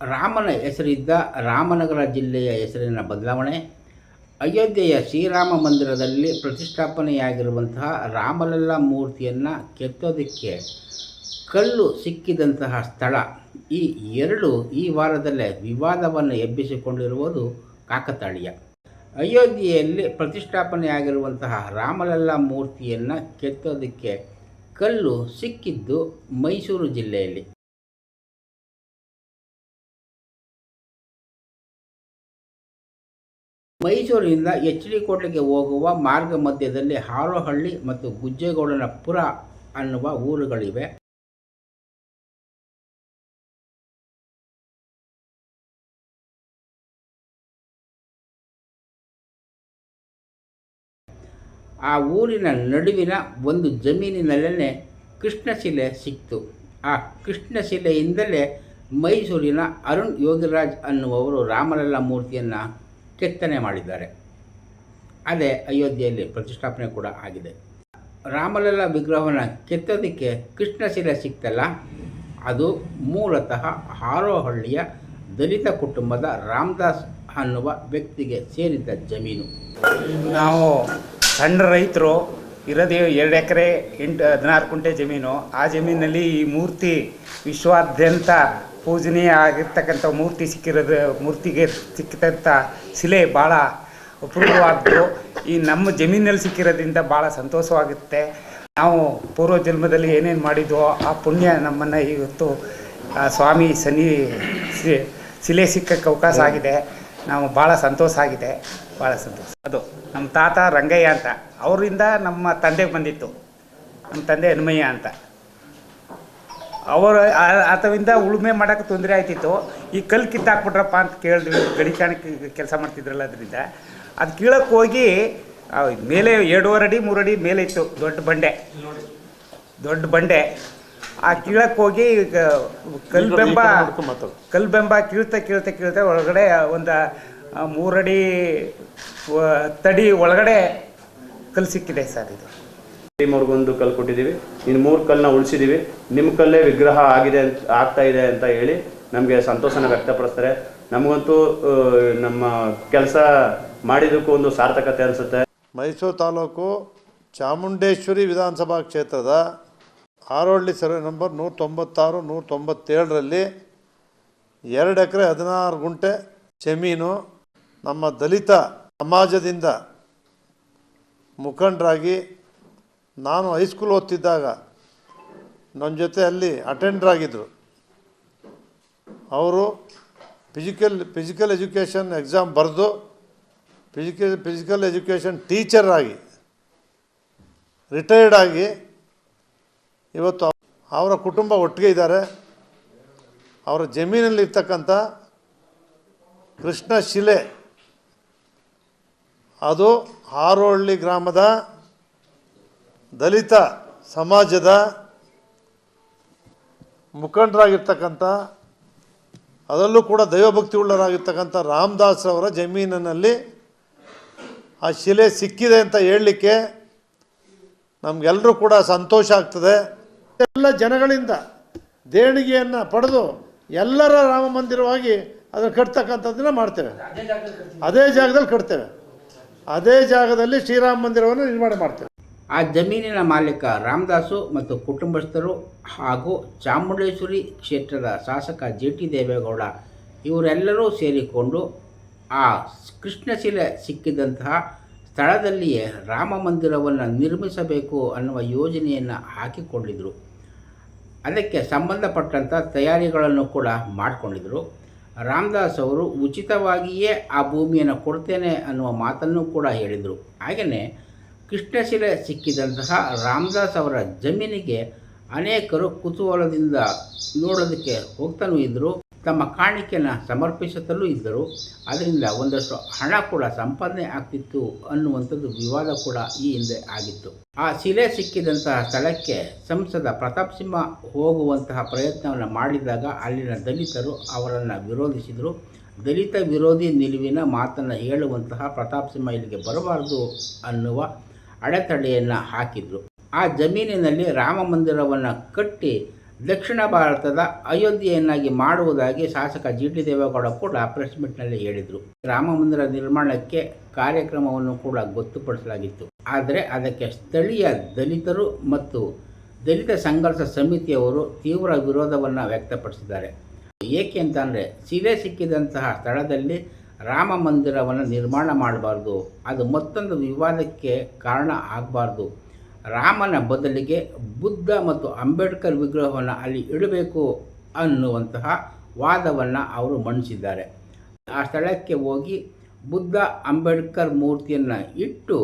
ರಾಮನ ಹೆಸರಿದ್ದ ರಾಮನಗರ ಜಿಲ್ಲೆಯ ಹೆಸರಿನ ಬದಲಾವಣೆ, ಅಯೋಧ್ಯೆಯ ಶ್ರೀರಾಮ ಮಂದಿರದಲ್ಲಿ ಪ್ರತಿಷ್ಠಾಪನೆಯಾಗಿರುವಂತಹ ರಾಮಲಲ್ಲ ಮೂರ್ತಿಯನ್ನು ಕೆತ್ತೋದಕ್ಕೆ ಕಲ್ಲು ಸಿಕ್ಕಿದಂತಹ ಸ್ಥಳ. ಈ ಎರಡು ಈ ವಾರದಲ್ಲೇ ವಿವಾದವನ್ನು ಎಬ್ಬಿಸಿಕೊಂಡಿರುವುದು ಕಾಕತಾಳೀಯ. ಅಯೋಧ್ಯೆಯಲ್ಲಿ ಪ್ರತಿಷ್ಠಾಪನೆಯಾಗಿರುವಂತಹ ರಾಮಲಲ್ಲ ಮೂರ್ತಿಯನ್ನು ಕೆತ್ತೋದಕ್ಕೆ ಕಲ್ಲು ಸಿಕ್ಕಿದ್ದು ಮೈಸೂರು ಜಿಲ್ಲೆಯಲ್ಲಿ. ಮೈಸೂರಿನಿಂದ ಎಚ್ ಡಿ ಕೋಟೆಗೆ ಹೋಗುವ ಮಾರ್ಗ ಮಧ್ಯದಲ್ಲಿ ಹಾರೋಹಳ್ಳಿ ಮತ್ತು ಗುಜ್ಜೇಗೌಡನಪುರ ಅನ್ನುವ ಊರುಗಳಿವೆ. ಆ ಊರಿನ ನಡುವಿನ ಒಂದು ಜಮೀನಿನಲ್ಲೇ ಕೃಷ್ಣಶಿಲೆ ಸಿಕ್ತು. ಆ ಕೃಷ್ಣಶಿಲೆಯಿಂದಲೇ ಮೈಸೂರಿನ ಅರುಣ್ ಯೋಗಿರಾಜ್ ಅನ್ನುವವರು ರಾಮಲಲ್ಲ ಮೂರ್ತಿಯನ್ನು ಕೆತ್ತನೆ ಮಾಡಿದ್ದಾರೆ. ಅದೇ ಅಯೋಧ್ಯೆಯಲ್ಲಿ ಪ್ರತಿಷ್ಠಾಪನೆ ಕೂಡ ಆಗಿದೆ. ರಾಮಲಲ್ಲ ವಿಗ್ರಹವನ್ನು ಕೆತ್ತೋದಕ್ಕೆ ಕೃಷ್ಣಶಿಲೆ ಸಿಕ್ತಲ್ಲ? ಅದು ಮೂಲತಃ ಹಾರೋಹಳ್ಳಿಯ ದಲಿತ ಕುಟುಂಬದ ರಾಮದಾಸ್ ಅನ್ನುವ ವ್ಯಕ್ತಿಗೆ ಸೇರಿದ ಜಮೀನು. ನಾವು ಸಣ್ಣ ರೈತರು, ಇರೋದೇ ಎರಡು ಎಕರೆ, ಎಂಟು, ಹದಿನಾರು ಕುಂಟೆ ಜಮೀನು. ಆ ಜಮೀನಲ್ಲಿ ಈ ಮೂರ್ತಿ ವಿಶ್ವಾದ್ಯಂತ ಪೂಜನೀಯ ಆಗಿರ್ತಕ್ಕಂಥ ಮೂರ್ತಿ ಸಿಕ್ಕಿರೋದು, ಮೂರ್ತಿಗೆ ಸಿಕ್ಕಿದಂಥ ಶಿಲೆ ಭಾಳ ಅಪೂರ್ವವಾದ್ದು ಈ ನಮ್ಮ ಜಮೀನಲ್ಲಿ ಸಿಕ್ಕಿರೋದ್ರಿಂದ ಭಾಳ ಸಂತೋಷವಾಗುತ್ತೆ. ನಾವು ಪೂರ್ವ ಜನ್ಮದಲ್ಲಿ ಏನೇನು ಮಾಡಿದ್ವೋ ಆ ಪುಣ್ಯ ನಮ್ಮನ್ನು ಇವತ್ತು ಸ್ವಾಮಿ ಸನ್ನಿ ಶಿಲೆ ಸಿಕ್ಕಕ್ಕೆ ಅವಕಾಶ ಆಗಿದೆ. ನಾವು ಭಾಳ ಸಂತೋಷ ಆಗಿದೆ. ಭಾಳ ಸಂತೋಷ. ಅದು ನಮ್ಮ ತಾತ ರಂಗಯ್ಯ ಅಂತ. ಅವರಿಂದ ನಮ್ಮ ತಂದೆಗೆ ಬಂದಿತ್ತು. ನಮ್ಮ ತಂದೆ ಹನುಮಯ್ಯ ಅಂತ. ಅವರು ಆತವಿಂದ ಉಳುಮೆ ಮಾಡೋಕ್ಕೆ ತೊಂದರೆ ಆಯ್ತಿತ್ತು. ಈ ಕಲ್ಲು ಕಿತ್ತಾಕ್ಬಿಟ್ರಪ್ಪ ಅಂತ ಕೇಳಿದ್ವಿ ಗಡಿಚಾಣಕ್ಕೆ ಕೆಲಸ ಮಾಡ್ತಿದ್ರಲ್ಲ ಅದರಿಂದ. ಅದು ಕೀಳಕ್ಕೆ ಹೋಗಿ ಮೇಲೆ ಎರಡೂವರೆ ಅಡಿ ಮೂರು ಅಡಿ ಮೇಲೆ ಇತ್ತು ದೊಡ್ಡ ಬಂಡೆ. ದೊಡ್ಡ ಬಂಡೆ. ಆ ಕೀಳಕ್ಕೆ ಹೋಗಿ ಕಲ್ಲು ಬೆಂಬ ಕಲ್ಲು ಬೆಂಬ ಕೀಳ್ತಾ ಕೀಳ್ತಾ ಕೀಳ್ತಾ ಒಳಗಡೆ ಒಂದು ಮೂರಡಿ ತಡಿ ಒಳಗಡೆ ಕಲ್ಲು ಸಿಕ್ಕಿದೆ ಸರ್ ಇದು. ಟೀಮವ್ರಿಗೊಂದು ಕಲ್ಲು ಕೊಟ್ಟಿದ್ದೀವಿ ಇನ್ನು ಮೂರು ಕಲ್ಲನ್ನ ಉಳಿಸಿದ್ದೀವಿ ನಿಮ್ಮ ಕಲ್ಲೇ ವಿಗ್ರಹ ಆಗಿದೆ ಅಂತ, ಆಗ್ತಾ ಇದೆ ಅಂತ ಹೇಳಿ ನಮಗೆ ಸಂತೋಷನ ವ್ಯಕ್ತಪಡಿಸ್ತಾರೆ. ನಮಗಂತೂ ನಮ್ಮ ಕೆಲಸ ಮಾಡಿದಕ್ಕೂ ಒಂದು ಸಾರ್ಥಕತೆ ಅನಿಸುತ್ತೆ. ಮೈಸೂರು ತಾಲೂಕು ಚಾಮುಂಡೇಶ್ವರಿ ವಿಧಾನಸಭಾ ಕ್ಷೇತ್ರದ ಆರೋಳ್ಳಿ ಸರ್ವೆ ನಂಬರ್ ನೂರ ತೊಂಬತ್ತಾರು ನೂರ ತೊಂಬತ್ತೇಳರಲ್ಲಿ ಎರಡು ಎಕರೆ ಹದಿನಾರು ಗುಂಟೆ ಜಮೀನು ನಮ್ಮ ದಲಿತ ಸಮಾಜದಿಂದ ಮುಖಂಡರಾಗಿ ನಾನು ಹೈಸ್ಕೂಲ್ ಓದ್ತಿದ್ದಾಗ ನನ್ನ ಜೊತೆ ಅಲ್ಲಿ ಅಟೆಂಡರ್ ಆಗಿದ್ದರು ಅವರು ಫಿಸಿಕಲ್ ಫಿಸಿಕಲ್ ಎಜುಕೇಷನ್ ಎಕ್ಸಾಮ್ ಬರೆದು ಫಿಸಿಕಲ್ ಫಿಸಿಕಲ್ ಎಜುಕೇಷನ್ ಟೀಚರ್ ಆಗಿ ರಿಟೈರ್ಡ್ ಆಗಿ ಇವತ್ತು ಅವರ ಕುಟುಂಬ ಒಟ್ಟಿಗೆ ಇದ್ದಾರೆ. ಅವರ ಜಮೀನಲ್ಲಿ ಇರ್ತಕ್ಕಂಥ ಕೃಷ್ಣ ಶಿಲೆ, ಅದು ಹಾರೋಹಳ್ಳಿ ಗ್ರಾಮದ ದಲಿತ ಸಮಾಜದ ಮುಖಂಡರಾಗಿರ್ತಕ್ಕಂಥ ಅದರಲ್ಲೂ ಕೂಡ ದೈವಭಕ್ತಿ ಉಳ್ಳರಾಗಿರ್ತಕ್ಕಂಥ ರಾಮದಾಸ್ ಅವರ ಜಮೀನಿನಲ್ಲಿ ಆ ಶಿಲೆ ಸಿಕ್ಕಿದೆ ಅಂತ ಹೇಳಲಿಕ್ಕೆ ನಮಗೆಲ್ಲರೂ ಕೂಡ ಸಂತೋಷ ಆಗ್ತದೆ. ಎಲ್ಲ ಜನಗಳಿಂದ ದೇಣಿಗೆಯನ್ನು ಪಡೆದು ಎಲ್ಲರ ರಾಮ ಮಂದಿರವಾಗಿ ಅದನ್ನು ಕಟ್ತಕ್ಕಂಥದ್ದನ್ನ ಮಾಡ್ತೇವೆ. ಅದೇ ಜಾಗದಲ್ಲಿ ಕಟ್ತೇವೆ. ಅದೇ ಜಾಗದಲ್ಲಿ ಶ್ರೀರಾಮ ಮಂದಿರವನ್ನು ನಿರ್ಮಾಣ ಮಾಡ್ತೇವೆ. ಆ ಜಮೀನಿನ ಮಾಲೀಕ ರಾಮದಾಸು ಮತ್ತು ಕುಟುಂಬಸ್ಥರು ಹಾಗೂ ಚಾಮುಂಡೇಶ್ವರಿ ಕ್ಷೇತ್ರದ ಶಾಸಕ ಜಿ ಟಿ ದೇವೇಗೌಡ ಇವರೆಲ್ಲರೂ ಸೇರಿಕೊಂಡು ಆ ಕೃಷ್ಣಶಿಲೆ ಸಿಕ್ಕಿದಂತಹ ಸ್ಥಳದಲ್ಲಿಯೇ ರಾಮ ಮಂದಿರವನ್ನು ನಿರ್ಮಿಸಬೇಕು ಅನ್ನುವ ಯೋಜನೆಯನ್ನು ಹಾಕಿಕೊಂಡಿದ್ದರು ಅದಕ್ಕೆ ಸಂಬಂಧಪಟ್ಟಂಥ ತಯಾರಿಗಳನ್ನು ಕೂಡ ಮಾಡಿಕೊಂಡಿದ್ದರು ರಾಮದಾಸ್ ಅವರು ಉಚಿತವಾಗಿಯೇ ಆ ಭೂಮಿಯನ್ನು ಕೊಡ್ತೇನೆ ಅನ್ನುವ ಮಾತನ್ನು ಕೂಡ ಹೇಳಿದರು. ಹಾಗೆಯೇ ಕೃಷ್ಣಶಿಲೆ ಸಿಕ್ಕಿದಂತಹ ರಾಮದಾಸ್ ಅವರ ಜಮೀನಿಗೆ ಅನೇಕರು ಕುತೂಹಲದಿಂದ ನೋಡೋದಕ್ಕೆ ಹೋಗ್ತಾನೂ ಇದ್ದರು. ತಮ್ಮ ಕಾಣಿಕೆಯನ್ನು ಸಮರ್ಪಿಸುತ್ತಲೂ ಇದ್ದರು. ಅದರಿಂದ ಒಂದಷ್ಟು ಹಣ ಕೂಡ ಸಂಪಾದನೆ ಆಗ್ತಿತ್ತು ಅನ್ನುವಂಥದ್ದು ವಿವಾದ ಕೂಡ ಈ ಹಿಂದೆ ಆಗಿತ್ತು. ಆ ಶಿಲೆ ಸಿಕ್ಕಿದಂತಹ ಸ್ಥಳಕ್ಕೆ ಸಂಸದ ಪ್ರತಾಪ್ ಸಿಂಹ ಹೋಗುವಂತಹ ಪ್ರಯತ್ನವನ್ನು ಮಾಡಿದಾಗ ಅಲ್ಲಿನ ದಲಿತರು ಅವರನ್ನು ವಿರೋಧಿಸಿದರು. ದಲಿತ ವಿರೋಧಿ ನಿಲುವಿನ ಮಾತನ್ನು ಹೇಳುವಂತಹ ಪ್ರತಾಪ್ ಸಿಂಹ ಇಲ್ಲಿಗೆ ಬರಬಾರದು ಅನ್ನುವ ಅಡೆತಡೆಯನ್ನು ಹಾಕಿದ್ರು. ಆ ಜಮೀನಿನಲ್ಲಿ ರಾಮ ಮಂದಿರವನ್ನು ಕಟ್ಟಿ ದಕ್ಷಿಣ ಭಾರತದ ಅಯೋಧ್ಯೆಯನ್ನಾಗಿ ಮಾಡುವುದಾಗಿ ಶಾಸಕ ಜಿ ಟಿ ದೇವೇಗೌಡ ಕೂಡ ಪ್ರೆಸ್ ಮೀಟ್ನಲ್ಲಿ ಹೇಳಿದರು. ರಾಮ ಮಂದಿರ ನಿರ್ಮಾಣಕ್ಕೆ ಕಾರ್ಯಕ್ರಮವನ್ನು ಕೂಡ ಗೊತ್ತುಪಡಿಸಲಾಗಿತ್ತು. ಆದರೆ ಅದಕ್ಕೆ ಸ್ಥಳೀಯ ದಲಿತರು ಮತ್ತು ದಲಿತ ಸಂಘರ್ಷ ಸಮಿತಿಯವರು ತೀವ್ರ ವಿರೋಧವನ್ನು ವ್ಯಕ್ತಪಡಿಸಿದ್ದಾರೆ. ಏಕೆ ಅಂತಂದರೆ ಸೀರೆ ಸಿಕ್ಕಿದಂತಹ ಸ್ಥಳದಲ್ಲಿ ರಾಮ ಮಂದಿರವನ್ನು ನಿರ್ಮಾಣ ಮಾಡಬಾರ್ದು. ಅದು ಮತ್ತೊಂದು ವಿವಾದಕ್ಕೆ ಕಾರಣ ಆಗಬಾರ್ದು. ರಾಮನ ಬದಲಿಗೆ ಬುದ್ಧ ಮತ್ತು ಅಂಬೇಡ್ಕರ್ ವಿಗ್ರಹವನ್ನು ಅಲ್ಲಿ ಇಡಬೇಕು ಅನ್ನುವಂತಹ ವಾದವನ್ನು ಅವರು ಮಂಡಿಸಿದ್ದಾರೆ ಆ ಸ್ಥಳಕ್ಕೆ ಹೋಗಿ ಬುದ್ಧ ಅಂಬೇಡ್ಕರ್ ಮೂರ್ತಿಯನ್ನು ಇಟ್ಟು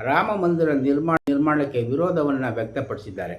ರಾಮ ಮಂದಿರ ನಿರ್ಮಾಣ ನಿರ್ಮಾಣಕ್ಕೆ ವಿರೋಧವನ್ನು ವ್ಯಕ್ತಪಡಿಸಿದ್ದಾರೆ.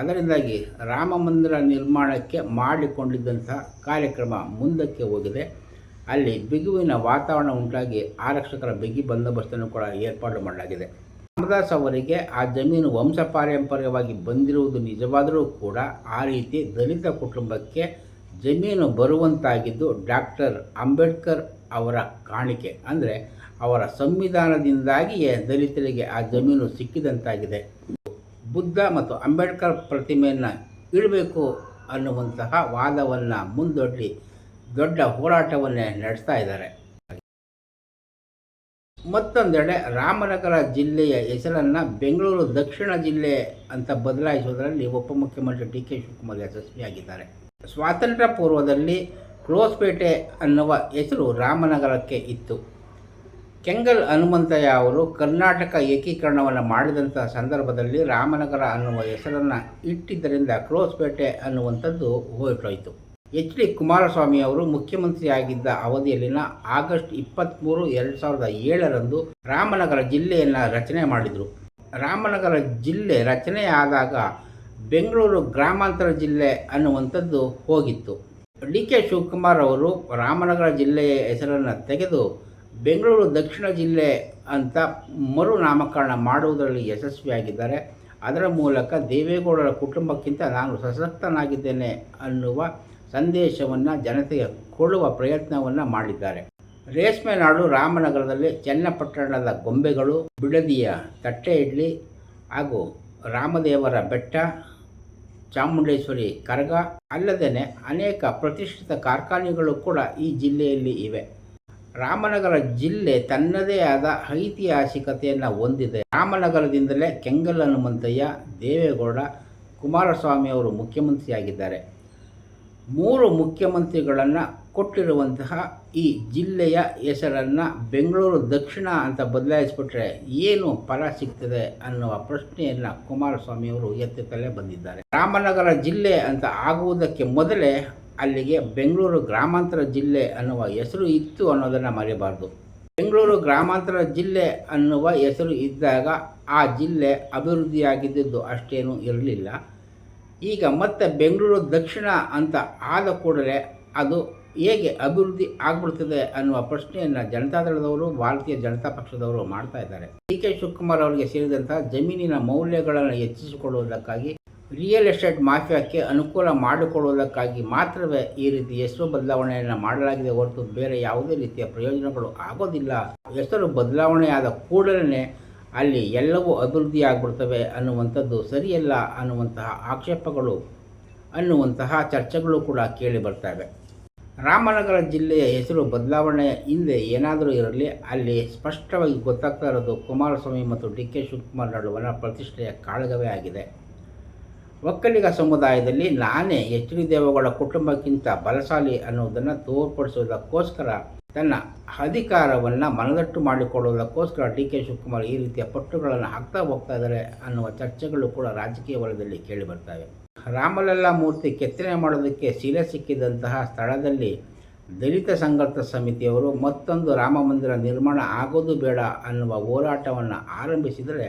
ಅದರಿಂದಾಗಿ ರಾಮ ಮಂದಿರ ನಿರ್ಮಾಣಕ್ಕೆ ಮಾಡಿಕೊಂಡಿದ್ದಂತಹ ಕಾರ್ಯಕ್ರಮ ಮುಂದಕ್ಕೆ ಹೋಗಿದೆ. ಅಲ್ಲಿ ಬಿಗುವಿನ ವಾತಾವರಣ ಉಂಟಾಗಿ ಆರಕ್ಷಕರ ಬಿಗಿ ಬಂದೋಬಸ್ತನ್ನು ಕೂಡ ಏರ್ಪಾಡು ಮಾಡಲಾಗಿದೆ. ರಾಮದಾಸ್ ಅವರಿಗೆ ಆ ಜಮೀನು ವಂಶ ಪಾರಂಪರ್ಯವಾಗಿ ಬಂದಿರುವುದು ನಿಜವಾದರೂ ಕೂಡ ಆ ರೀತಿ ದಲಿತ ಕುಟುಂಬಕ್ಕೆ ಜಮೀನು ಬರುವಂತಾಗಿದ್ದು ಡಾಕ್ಟರ್ ಅಂಬೇಡ್ಕರ್ ಅವರ ಕಾಣಿಕೆ, ಅಂದರೆ ಅವರ ಸಂವಿಧಾನದಿಂದಾಗಿಯೇ ದಲಿತರಿಗೆ ಆ ಜಮೀನು ಸಿಕ್ಕಿದಂತಾಗಿದೆ. ಬುದ್ಧ ಮತ್ತು ಅಂಬೇಡ್ಕರ್ ಪ್ರತಿಮೆಯನ್ನು ಇಡಬೇಕು ಅನ್ನುವಂತಹ ವಾದವನ್ನು ಮುಂದೊಡ್ಡಿ ದೊಡ್ಡ ಹೋರಾಟವನ್ನೇ ನಡೆಸ್ತಾ ಇದ್ದಾರೆ. ಮತ್ತೊಂದೆಡೆ ರಾಮನಗರ ಜಿಲ್ಲೆಯ ಹೆಸರನ್ನು ಬೆಂಗಳೂರು ದಕ್ಷಿಣ ಜಿಲ್ಲೆ ಅಂತ ಬದಲಾಯಿಸುವುದರಲ್ಲಿ ಉಪಮುಖ್ಯಮಂತ್ರಿ ಡಿ ಕೆ ಶಿವಕುಮಾರ್ ಯಶಸ್ವಿಯಾಗಿದ್ದಾರೆ. ಸ್ವಾತಂತ್ರ್ಯ ಪೂರ್ವದಲ್ಲಿ ಕ್ಲೋಸ್ಪೇಟೆ ಅನ್ನುವ ಹೆಸರು ರಾಮನಗರಕ್ಕೆ ಇತ್ತು. ಕೆಂಗಲ್ ಹನುಮಂತಯ್ಯ ಅವರು ಕರ್ನಾಟಕ ಏಕೀಕರಣವನ್ನು ಮಾಡಿದಂಥ ಸಂದರ್ಭದಲ್ಲಿ ರಾಮನಗರ ಅನ್ನುವ ಹೆಸರನ್ನು ಇಟ್ಟಿದ್ದರಿಂದ ಕ್ರೋಸ್ಪೇಟೆ ಅನ್ನುವಂಥದ್ದು ಹೊರಟೋಯಿತು ಎಚ್ ಡಿ ಕುಮಾರಸ್ವಾಮಿ ಅವರು ಮುಖ್ಯಮಂತ್ರಿಯಾಗಿದ್ದ ಅವಧಿಯಲ್ಲಿನ ಆಗಸ್ಟ್ ಇಪ್ಪತ್ತ್ಮೂರು ಎರಡು ಸಾವಿರದ ಏಳರಂದು ರಾಮನಗರ ಜಿಲ್ಲೆಯನ್ನು ರಚನೆ ಮಾಡಿದರು. ರಾಮನಗರ ಜಿಲ್ಲೆ ರಚನೆಯಾದಾಗ ಬೆಂಗಳೂರು ಗ್ರಾಮಾಂತರ ಜಿಲ್ಲೆ ಅನ್ನುವಂಥದ್ದು ಹೋಗಿತ್ತು. ಡಿ ಕೆ ಶಿವಕುಮಾರ್ ಅವರು ರಾಮನಗರ ಜಿಲ್ಲೆಯ ಹೆಸರನ್ನು ತೆಗೆದು ಬೆಂಗಳೂರು ದಕ್ಷಿಣ ಜಿಲ್ಲೆ ಅಂತ ಮರು ನಾಮಕರಣ ಮಾಡುವುದರಲ್ಲಿ ಯಶಸ್ವಿಯಾಗಿದ್ದಾರೆ. ಅದರ ಮೂಲಕ ದೇವೇಗೌಡರ ಕುಟುಂಬಕ್ಕಿಂತ ನಾನು ಸಶಕ್ತನಾಗಿದ್ದೇನೆ ಅನ್ನುವ ಸಂದೇಶವನ್ನು ಜನತೆಗೆ ಕೊಡುವ ಪ್ರಯತ್ನವನ್ನು ಮಾಡಿದ್ದಾರೆ. ರೇಷ್ಮೆ ನಾಡು ರಾಮನಗರದಲ್ಲಿ ಚನ್ನಪಟ್ಟಣದ ಗೊಂಬೆಗಳು, ಬಿಡದಿಯ ತಟ್ಟೆ ಇಡ್ಲಿ ಹಾಗೂ ರಾಮದೇವರ ಬೆಟ್ಟ, ಚಾಮುಂಡೇಶ್ವರಿ ಕರಗ ಅಲ್ಲದೇ ಅನೇಕ ಪ್ರತಿಷ್ಠಿತ ಕಾರ್ಖಾನೆಗಳು ಕೂಡ ಈ ಜಿಲ್ಲೆಯಲ್ಲಿ ಇವೆ. ರಾಮನಗರ ಜಿಲ್ಲೆ ತನ್ನದೇ ಆದ ಐತಿಹಾಸಿಕತೆಯನ್ನು ಹೊಂದಿದೆ. ರಾಮನಗರದಿಂದಲೇ ಕೆಂಗಲ್ ಹನುಮಂತಯ್ಯ, ದೇವೇಗೌಡ, ಕುಮಾರಸ್ವಾಮಿ ಅವರು ಮುಖ್ಯಮಂತ್ರಿಯಾಗಿದ್ದಾರೆ. ಮೂರು ಮುಖ್ಯಮಂತ್ರಿಗಳನ್ನು ಕೊಟ್ಟಿರುವಂತಹ ಈ ಜಿಲ್ಲೆಯ ಹೆಸರನ್ನು ಬೆಂಗಳೂರು ದಕ್ಷಿಣ ಅಂತ ಬದಲಾಯಿಸಿಬಿಟ್ರೆ ಏನು ಫಲ ಸಿಗ್ತದೆ ಅನ್ನುವ ಪ್ರಶ್ನೆಯನ್ನು ಕುಮಾರಸ್ವಾಮಿ ಅವರು ಎತ್ತುತ್ತಲೇ ಬಂದಿದ್ದಾರೆ. ರಾಮನಗರ ಜಿಲ್ಲೆ ಅಂತ ಆಗುವುದಕ್ಕೆ ಮೊದಲೇ ಅಲ್ಲಿಗೆ ಬೆಂಗಳೂರು ಗ್ರಾಮಾಂತರ ಜಿಲ್ಲೆ ಅನ್ನುವ ಹೆಸರು ಇತ್ತು ಅನ್ನೋದನ್ನು ಮರೆಯಬಾರ್ದು ಬೆಂಗಳೂರು ಗ್ರಾಮಾಂತರ ಜಿಲ್ಲೆ ಅನ್ನುವ ಹೆಸರು ಇದ್ದಾಗ ಆ ಜಿಲ್ಲೆ ಅಭಿವೃದ್ಧಿಯಾಗಿದ್ದು ಅಷ್ಟೇನೂ ಇರಲಿಲ್ಲ. ಈಗ ಮತ್ತೆ ಬೆಂಗಳೂರು ದಕ್ಷಿಣ ಅಂತ ಆದ ಕೂಡಲೇ ಅದು ಹೇಗೆ ಅಭಿವೃದ್ಧಿ ಆಗ್ಬಿಡ್ತದೆ ಅನ್ನುವ ಪ್ರಶ್ನೆಯನ್ನು ಜನತಾದಳದವರು ಭಾರತೀಯ ಜನತಾ ಪಕ್ಷದವರು ಮಾಡ್ತಾ ಇದ್ದಾರೆ. ಡಿ ಕೆ ಶಿವಕುಮಾರ್ ಅವರಿಗೆ ಸೇರಿದಂತಹ ಜಮೀನಿನ ಮೌಲ್ಯಗಳನ್ನು ಹೆಚ್ಚಿಸಿಕೊಳ್ಳುವುದಕ್ಕಾಗಿ ರಿಯಲ್ ಎಸ್ಟೇಟ್ ಮಾಫಿಯಾಕ್ಕೆ ಅನುಕೂಲ ಮಾಡಿಕೊಳ್ಳುವುದಕ್ಕಾಗಿ ಮಾತ್ರವೇ ಈ ರೀತಿ ಹೆಸರು ಬದಲಾವಣೆಯನ್ನು ಮಾಡಲಾಗಿದೆ ಹೊರತು ಬೇರೆ ಯಾವುದೇ ರೀತಿಯ ಪ್ರಯೋಜನಗಳು ಆಗೋದಿಲ್ಲ. ಹೆಸರು ಬದಲಾವಣೆಯಾದ ಕೂಡಲೇ ಅಲ್ಲಿ ಎಲ್ಲವೂ ಅಭಿವೃದ್ಧಿ ಆಗ್ಬಿಡ್ತವೆ ಅನ್ನುವಂಥದ್ದು ಸರಿಯಲ್ಲ ಅನ್ನುವಂತಹ ಆಕ್ಷೇಪಗಳು ಅನ್ನುವಂತಹ ಚರ್ಚೆಗಳು ಕೂಡ ಕೇಳಿ ಬರ್ತವೆ. ರಾಮನಗರ ಜಿಲ್ಲೆಯ ಹೆಸರು ಬದಲಾವಣೆಯ ಹಿಂದೆ ಏನಾದರೂ ಇರಲಿ, ಅಲ್ಲಿ ಸ್ಪಷ್ಟವಾಗಿ ಗೊತ್ತಾಗ್ತಾ ಇರೋದು ಕುಮಾರಸ್ವಾಮಿ ಮತ್ತು ಡಿ ಕೆ ಶಿವಕುಮಾರ್ ನಡುವಣ ಪ್ರತಿಷ್ಠೆಯ ಕಾಳಗವೇ ಆಗಿದೆ. ಒಕ್ಕಲಿಗ ಸಮುದಾಯದಲ್ಲಿ ನಾನೇ ಎಚ್ ಡಿ ದೇವೇಗೌಡ ಕುಟುಂಬಕ್ಕಿಂತ ಬಲಶಾಲಿ ಅನ್ನುವುದನ್ನು ತೋರ್ಪಡಿಸುವುದಕ್ಕೋಸ್ಕರ ತನ್ನ ಅಧಿಕಾರವನ್ನು ಮನದಟ್ಟು ಮಾಡಿಕೊಳ್ಳುವುದಕ್ಕೋಸ್ಕರ ಡಿ ಕೆ ಶಿವಕುಮಾರ್ ಈ ರೀತಿಯ ಪಟ್ಟುಗಳನ್ನು ಹಾಕ್ತಾ ಹೋಗ್ತಾ ಇದ್ದಾರೆ ಅನ್ನುವ ಚರ್ಚೆಗಳು ಕೂಡ ರಾಜಕೀಯ ವಲಯದಲ್ಲಿ ಕೇಳಿ ಬರ್ತವೆ. ರಾಮಲಲ್ಲಾ ಮೂರ್ತಿ ಕೆತ್ತನೆ ಮಾಡೋದಕ್ಕೆ ಶಿಲೆ ಸಿಕ್ಕಿದಂತಹ ಸ್ಥಳದಲ್ಲಿ ದಲಿತ ಸಂಘರ್ಷ ಸಮಿತಿಯವರು ಮತ್ತೊಂದು ರಾಮ ಮಂದಿರ ನಿರ್ಮಾಣ ಆಗೋದು ಬೇಡ ಅನ್ನುವ ಹೋರಾಟವನ್ನು ಆರಂಭಿಸಿದರೆ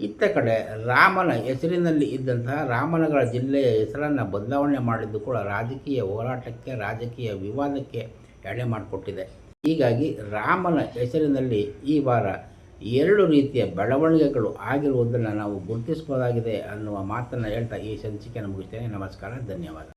ಇತ್ತ ಕಡೆ ರಾಮನ ಹೆಸರಿನಲ್ಲಿ ಇದ್ದಂತಹ ರಾಮನಗರ ಜಿಲ್ಲೆಯ ಹೆಸರನ್ನು ಬದಲಾವಣೆ ಮಾಡಿದ್ದು ಕೂಡ ರಾಜಕೀಯ ಹೋರಾಟಕ್ಕೆ, ರಾಜಕೀಯ ವಿವಾದಕ್ಕೆ ಎಡೆ ಮಾಡಿಕೊಟ್ಟಿದೆ. ಹೀಗಾಗಿ ರಾಮನ ಹೆಸರಿನಲ್ಲಿ ಈ ವಾರ ಎರಡು ರೀತಿಯ ಬೆಳವಣಿಗೆಗಳು ಆಗಿರುವುದನ್ನು ನಾವು ಗುರುತಿಸಬಹುದಾಗಿದೆ ಅನ್ನುವ ಮಾತನ್ನು ಹೇಳ್ತಾ ಈ ಸಂಚಿಕೆಯನ್ನು ಮುಗಿಸ್ತೇನೆ. ನಮಸ್ಕಾರ, ಧನ್ಯವಾದ.